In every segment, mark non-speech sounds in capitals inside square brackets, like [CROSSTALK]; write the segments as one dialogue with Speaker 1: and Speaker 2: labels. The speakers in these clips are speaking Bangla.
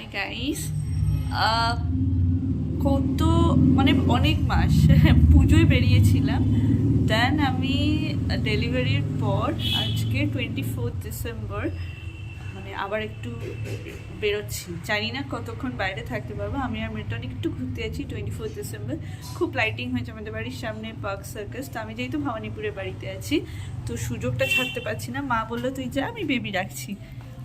Speaker 1: হাই গাইস কত মানে অনেক মাস [LAUGHS] পুজোয় বেরিয়েছিলাম। দেন আমি ডেলিভারির পর আজকে টোয়েন্টি ফোর্থ ডিসেম্বর মানে আবার একটু বেরোচ্ছি। জানি না কতক্ষণ বাইরে থাকতে পারব। আমি আর মিল্টন একটু ঘুরতে আছি টোয়েন্টি ফোর্থ ডিসেম্বর খুব লাইটিং হয়েছে আমাদের বাড়ির সামনে পার্ক সার্কাস তো আমি যেহেতু ভবানীপুরের বাড়িতে আছি, তো সুযোগটা ছাড়তে পারছি না। মা বলল, তুই যা, আমি বেবি রাখছি।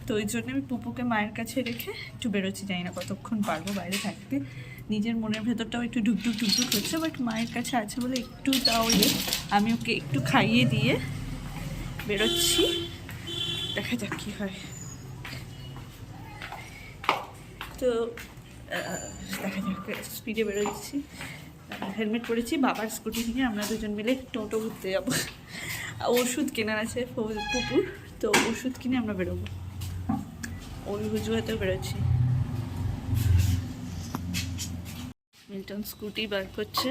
Speaker 1: তো ওই জন্য আমি পুপুকে মায়ের কাছে রেখে একটু বেরোচ্ছি। জানি না কতক্ষণ পারব বাইরে থাকতে। নিজের মনের ভেতরটাও একটু ঢুকঢুক ঢুকঢুক হচ্ছে বাট মায়ের কাছে আছে বলে একটু তাও ইয়ে। আমি ওকে একটু খাইয়ে দিয়ে বেরোচ্ছি। দেখা যাক কী হয়। তো দেখা যাক স্পিডে বেরোচ্ছি। হেলমেট পরেছি, বাবার স্কুটি নিয়ে আমরা দুজন মিলে টোটো ঘুরতে যাব। ওষুধ কেনার আছে পুকুর তো ওষুধ কিনে আমরা বেরোবো। ওই হুজুয়াতেও বেরোচ্ছি মিল্টন স্কুটি বার করছে।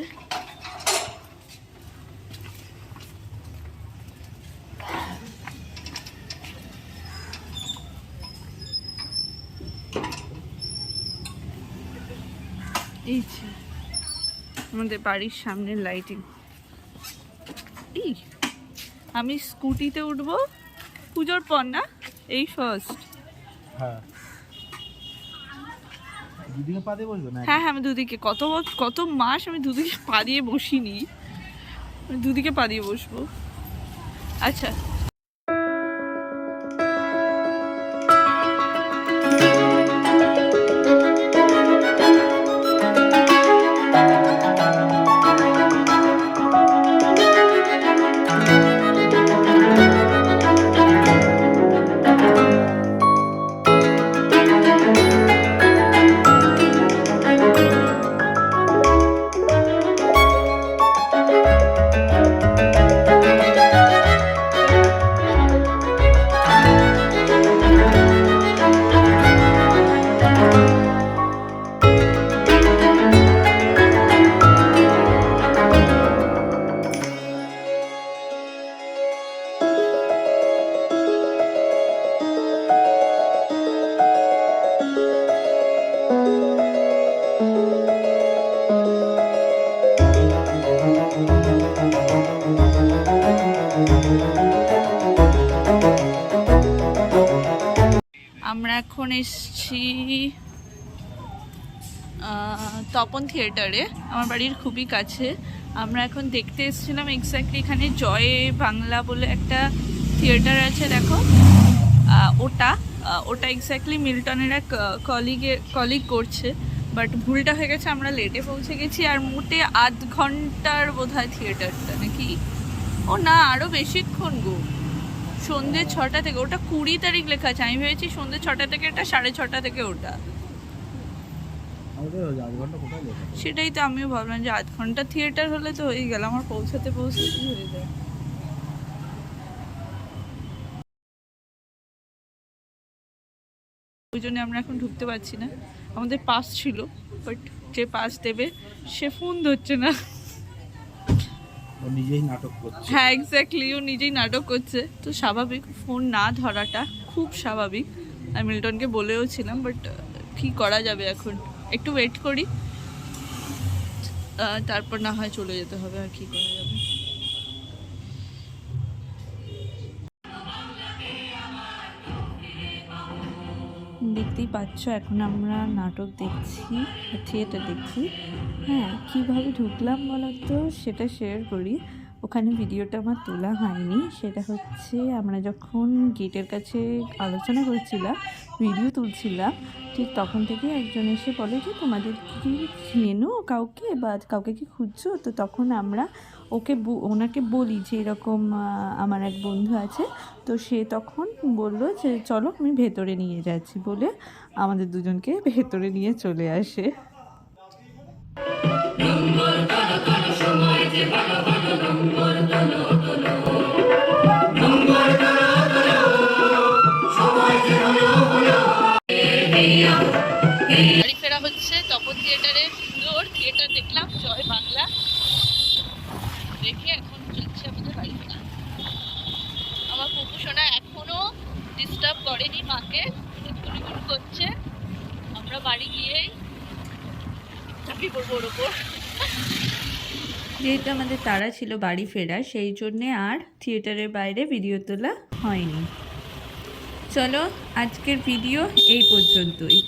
Speaker 1: এই যে, আমাদের বাড়ির সামনের লাইটিং এই, আমি স্কুটিতে উঠবো, পুজোর পর না, এই ফার্স্ট
Speaker 2: হ্যাঁ।
Speaker 1: হ্যাঁ হ্যাঁ আমি দুদিকে। কত কত মাস আমি দুদিকে পা দিয়ে বসিনি। দুদিকে পা বসবো। আচ্ছা। এখন এসছি তপন থিয়েটারে, আমার বাড়ির খুবই কাছে। আমরা এখন দেখতে এসেছিলাম এক্স্যাক্টলি এখানে জয় বাংলা বলে একটা থিয়েটার আছে, দেখো। ওটা ওটা এক্স্যাক্টলি মিল্টনের এক কলিগে কলিগ করছে। বাট ভুলটা হয়ে গেছে, আমরা লেটে পৌঁছে গেছি, আর মোটে আধ ঘণ্টার বোধ হয় থিয়েটারটা, নাকি? ও না আরও বেশিক্ষণ গো। সন্ধ্যে ছটা থেকে ওটা কুড়ি তারিখ লেখা আছে। আমি ভেবেছি সন্ধ্যে ছটা থেকে এটা সাড়ে ছটা থেকে ওটা। সেটাই তো আমিও ভাবলাম যে আধ ঘণ্টা থিয়েটার হলে তো হয়ে গেল আমার পৌঁছাতে পৌঁছাতেই হয়ে যায়। ওই জন্য আমরা এখন ঢুকতে পারছি না। আমাদের পাস ছিল বাট যে পাস দেবে সে ফোন ধরছে না।
Speaker 2: ও নিজেই নাটক করছে।
Speaker 1: হ্যাঁ এক্স্যাক্টলি ও নিজেই নাটক করছে। তো স্বাভাবিক ফোন না ধরাটা খুব স্বাভাবিক। আমি মিল্টনকে বলেও ছিলাম বাট কি করা যাবে এখন? একটু ওয়েট করি। তারপর না হয় চলে যেতে হবে আর কি করা যাবে। দেখতেই পাচ্ছ, এখন আমরা নাটক দেখছি থিয়েটার দেখছি। হ্যাঁ কীভাবে ঢুকলাম তো সেটা শেয়ার করি। ওখানে ভিডিওটা আমার তোলা হয়নি, সেটা হচ্ছে আমরা যখন গেটের কাছে আলোচনা করছিলাম ভিডিও তুলছিলাম, ঠিক তখন থেকে একজন এসে বলে যে, তোমাদের কি চেনো কাউকে বা কাউকে কি খুঁজছো? তো তখন আমরা ওকে ওনাকে বলি যে এরকম আমার এক বন্ধু আছে। তো সে তখন বলল যে, চলো, আমি ভেতরে নিয়ে যাচ্ছি, বলে আমাদের দুজনকে ভেতরে নিয়ে চলে আসে। বাড়ি ফেরা হচ্ছে তপন থিয়েটারে সুন্দর থিয়েটার দেখলাম, জয় বাংলা দেখে এখন যাচ্ছে আমাদের বাড়ি ফেরা আমার পুপু করেনি মাকে গুনগুন করছে। আমরা
Speaker 3: বাড়ি গিয়েই চাপি পড়ব ওর ওপর।
Speaker 1: যেহেতু আমাদের তারা ছিল বাড়ি ফেরা সেই জন্যে আর থিয়েটারের বাইরে ভিডিও তোলা হয়নি। চলো আজকের ভিডিও এই পর্যন্তই।